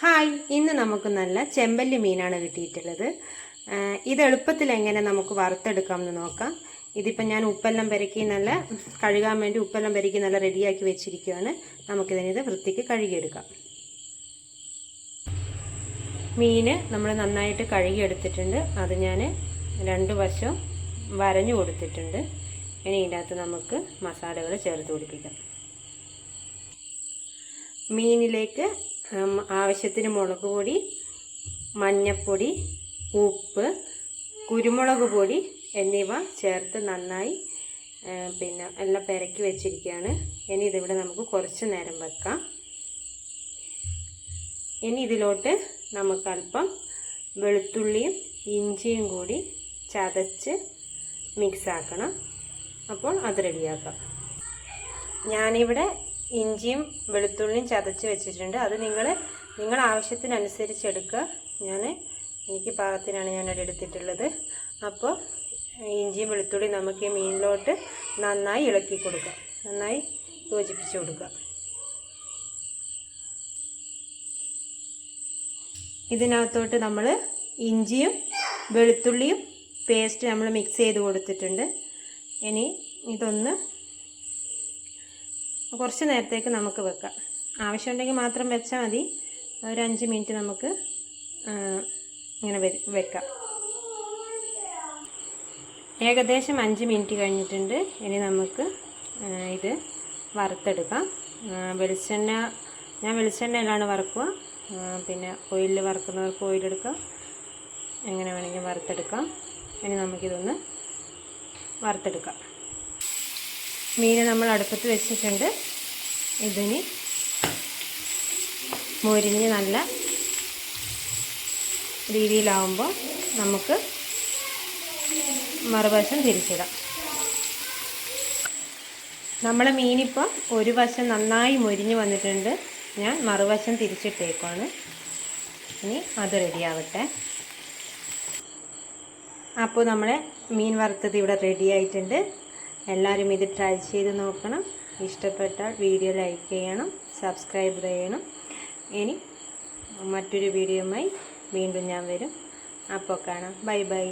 Hi ഇന്ന് നമുക്ക് നല്ല ചെമ്പല്ലി മീനാണ് കിട്ടിയിട്ടുള്ളത്. ഇത് എളുപ്പത്തിൽ എങ്ങനെ നമുക്ക് വറുത്തെടുക്കാം എന്ന് നോക്കാം. ഇതിപ്പോൾ ഞാൻ ഉപ്പെല്ലാം പെരക്കി നല്ല കഴുകാൻ വേണ്ടി ഉപ്പെല്ലാം പെരക്കി നല്ല റെഡിയാക്കി വെച്ചിരിക്കുകയാണ്. നമുക്കിതിനിത് വൃത്തിക്ക് കഴുകിയെടുക്കാം. മീൻ നമ്മൾ നന്നായിട്ട് കഴുകിയെടുത്തിട്ടുണ്ട്. അത് ഞാൻ രണ്ട് വശം വരഞ്ഞു കൊടുത്തിട്ടുണ്ട്. ഇനി ഇതിന്റെ അകത്ത് നമുക്ക് മസാലകൾ ചേർത്ത് കൊടുപ്പിക്കാം. മീനിലേക്ക് ആവശ്യത്തിന് മുളക് പൊടി മഞ്ഞൾപ്പൊടി ഉപ്പ് കുരുമുളക് പൊടി എന്നിവ ചേർത്ത് നന്നായി പിന്നെ എല്ലാം പെരക്കി വെച്ചിരിക്കുകയാണ്. ഇനി ഇതിവിടെ നമുക്ക് കുറച്ച് നേരം വെക്കാം. ഇനി ഇതിലോട്ട് നമുക്ക് അല്പം വെളുത്തുള്ളിയും ഇഞ്ചിയും കൂടി ചതച്ച് മിക്സാക്കണം അപ്പോൾ അത് റെഡിയാക്കാം ഞാനിവിടെ ഇഞ്ചിയും വെളുത്തുള്ളിയും ചതച്ച് വെച്ചിട്ടുണ്ട്. അത് നിങ്ങൾ നിങ്ങൾ ആവശ്യത്തിനനുസരിച്ച് എടുക്കുക ഞാൻ എനിക്ക് പാകത്തിനാണ് ഞാനത് എടുത്തിട്ടുള്ളത്. അപ്പോൾ ഇഞ്ചിയും വെളുത്തുള്ളി നമുക്ക് ഈ മീനിലോട്ട് നന്നായി ഇളക്കി കൊടുക്കാം നന്നായി യോജിപ്പിച്ച് കൊടുക്കുക. ഇതിനകത്തോട്ട് നമ്മൾ ഇഞ്ചിയും വെളുത്തുള്ളിയും പേസ്റ്റ് നമ്മൾ മിക്സ് ചെയ്ത് കൊടുത്തിട്ടുണ്ട്. ഇനി ഇതൊന്ന് കുറച്ച് നേരത്തേക്ക് നമുക്ക് വെക്കാം. ആവശ്യമുണ്ടെങ്കിൽ മാത്രം വെച്ചാൽ മതി. ഒരു അഞ്ച് മിനിറ്റ് നമുക്ക് ഇങ്ങനെ വെക്കാം. ഏകദേശം അഞ്ച് മിനിറ്റ് കഴിഞ്ഞിട്ടുണ്ട്. ഇനി നമുക്ക് ഇത് വറുത്തെടുക്കാം. വെളിച്ചെണ്ണ ഞാൻ വെളിച്ചെണ്ണയിലാണ് വറുക്കുക. പിന്നെ ഓയിലിൽ വറുക്കുന്നവർക്ക് ഓയിലെടുക്കാം. എങ്ങനെ വേണമെങ്കിൽ വറുത്തെടുക്കാം. ഇനി നമുക്കിതൊന്ന് വറുത്തെടുക്കാം. മീൻ നമ്മൾ അടുപ്പത്ത് വെച്ചിട്ടുണ്ട്. ഇതിന് മുരിഞ്ഞ് നല്ല രീതിയിലാവുമ്പോൾ നമുക്ക് മറുവശം തിരിച്ചിടാം. നമ്മളെ മീനിപ്പോൾ ഒരു വശം നന്നായി മൊരിഞ്ഞ് വന്നിട്ടുണ്ട്. ഞാൻ മറുവശം തിരിച്ചിട്ടേക്കാണ്. ഇനി അത് റെഡിയാവട്ടെ. അപ്പോൾ നമ്മളെ മീൻ വറുത്തത് ഇവിടെ റെഡി ആയിട്ടുണ്ട് എല്ലാവരും ഇത് ട്രൈ ചെയ്ത് നോക്കണം. ഇഷ്ടപ്പെട്ടാൽ വീഡിയോ ലൈക്ക് ചെയ്യണം സബ്സ്ക്രൈബ് ചെയ്യണം. ഇനി മറ്റൊരു വീഡിയോയുമായി വീണ്ടും ഞാൻ വരും. അപ്പോൾ കാണാം. Bye bye